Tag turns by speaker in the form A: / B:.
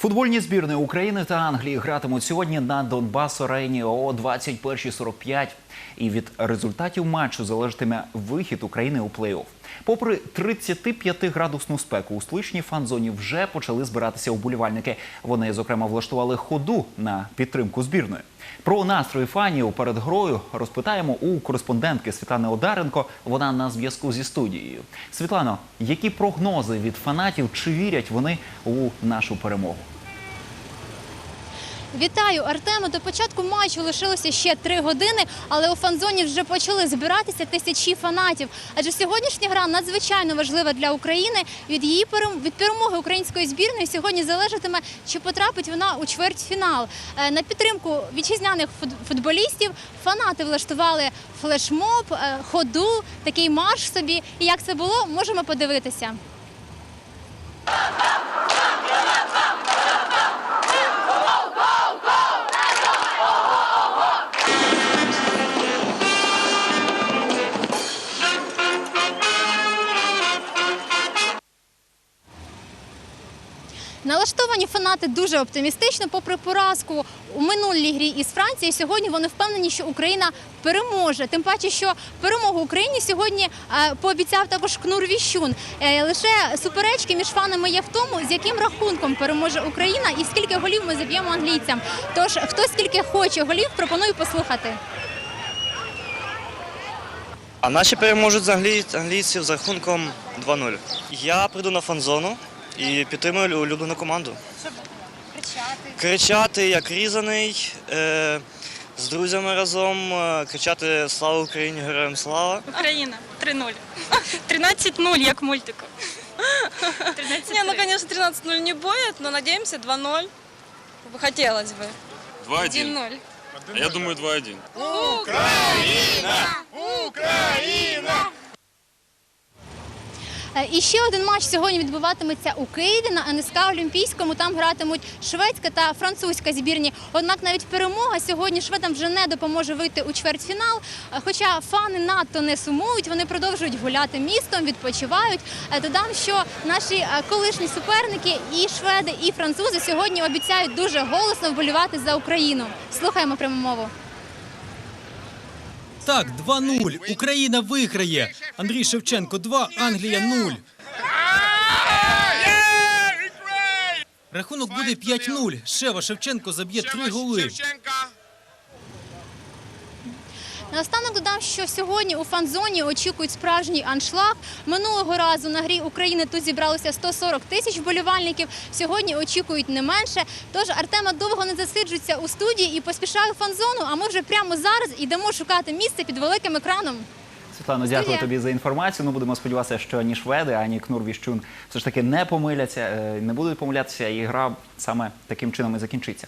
A: Футбольні збірні України та Англії гратимуть сьогодні на Донбас Арені о 21.45. І від результатів матчу залежатиме вихід України у плей-офф. Попри 35-градусну спеку, у столичній фан-зоні вже почали збиратися уболівальники. Вони, зокрема, влаштували ходу на підтримку збірної. Про настрої фанів перед грою розпитаємо у кореспондентки Світлани Одаренко. Вона на зв'язку зі студією. Світлано, які прогнози від фанатів? Чи вірять вони у нашу перемогу?
B: Вітаю, Артему. До початку матчу лишилося ще три години, але у фан-зоні вже почали збиратися тисячі фанатів. Адже сьогоднішня гра надзвичайно важлива для України. Від її від перемоги української збірної сьогодні залежатиме, чи потрапить вона у чвертьфінал. Е, На підтримку вітчизняних фут- футболістів фанати влаштували флешмоб, е, ходу, такий марш собі. І як це було, можемо подивитися. Налаштовані фанати дуже оптимістично, попри поразку у минулій грі із Францією. Сьогодні вони впевнені, що Україна переможе. Тим паче, що перемогу Україні сьогодні е, пообіцяв також Кнур Віщун. Е, лише суперечки між фанами є в тому, з яким рахунком переможе Україна і скільки голів ми заб'ємо англійцям. Тож хто скільки хоче голів, пропоную послухати.
C: А наші переможуть англійців з рахунком 2-0. Я прийду на фан-зону і підтримую улюблену команду.
B: Щоб кричати.
C: Кричати як різаний, е, з друзями разом, е, кричати Слава Україні! Героям слава!
D: Україна 3-0. 13-0, як мультику. 13
E: Не, ну, конечно, 13-0 не будет, но надеемся 2-0. Хотелось бы.
F: 2-1.
E: 1-0.
F: А я думаю 2-1.
B: Е, І ще один матч сьогодні відбуватиметься у Києві на НСК Олімпійському. Там гратимуть шведська та французька збірні. Однак навіть перемога сьогодні шведам вже не допоможе вийти у чвертьфінал. Е, Хоча фани надто не сумують, вони продовжують гуляти містом, відпочивають. Е, Додам, що наші е, колишні суперники, і шведи, і французи сьогодні обіцяють дуже голосно вболівати за Україну. Слухаємо пряму мову.
G: Так, 2-0. Україна виграє. Андрій Шевченко 2, Англія 0. Рахунок буде 5-0. Шева Шевченко заб'є три голи.
B: Наостанок додам, що сьогодні у фан-зоні очікують справжній аншлаг. Минулого разу на грі України тут зібралося 140 тисяч вболівальників. Сьогодні очікують не менше. Тож Артема довго не засиджується у студії і поспішає у фан-зону. А ми вже прямо зараз йдемо шукати місце під великим екраном.
A: Світлано, дякую
B: Студія.
A: тобі за інформацію. Ну будемо сподіватися, що ані шведи, ані Кнур Віщун все ж таки не помиляться, е, не будуть помилятися, і гра саме таким чином і закінчиться.